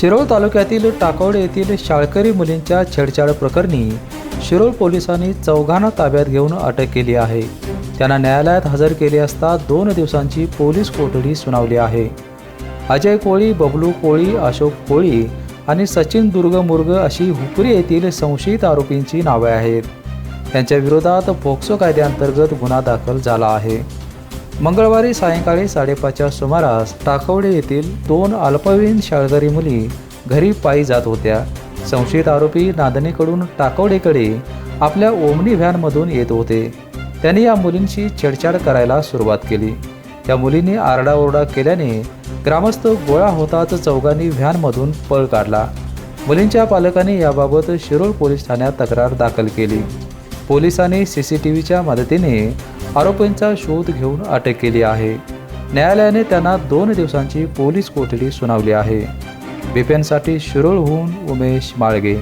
शिरोळ तालुक्यातील टाकवड येथील शाळकरी मुलींच्या छेडछाड प्रकरणी शिरोळ पोलिसांनी चौघांना ताब्यात घेऊन अटक केली आहे. त्यांना न्यायालयात हजर केले असता दोन दिवसांची पोलीस कोठडी सुनावली आहे. अजय कोळी बबलू कोळी अशोक कोळी आणि सचिन दुर्गमुर्ग अशी हुपरी येथील संशयित आरोपींची नावे आहेत. त्यांच्या विरोधात पोक्सो कायद्याअंतर्गत गुन्हा दाखल झाला आहे. मंगळवारी सायंकाळी साडेपाचच्या सुमारास टाकवडे येथील दोन अल्पवयीन शाळकरी मुली घरी पायी जात होत्या. संशयित आरोपी नांदणीकडून टाकवडेकडे आपल्या ओमनी व्हॅनमधून येत होते. त्यांनी या मुलींशी छेडछाड करायला सुरुवात केली. त्या मुलींनी आरडाओरडा केल्याने ग्रामस्थ गोळा होताच चौघांनी व्हॅनमधून पळ काढला. मुलींच्या पालकांनी याबाबत शिरोळ पोलीस ठाण्यात तक्रार दाखल केली. पोलिसांनी सी सी टी व्हीच्या मदतीने आरोपींचा शोध घेऊन अटक केली आहे. न्यायालयाने त्यांना दोन दिवसांची पोलीस कोठडी सुनावली आहे. बिपेनसाठी शिरोळहून उमेश माळगे.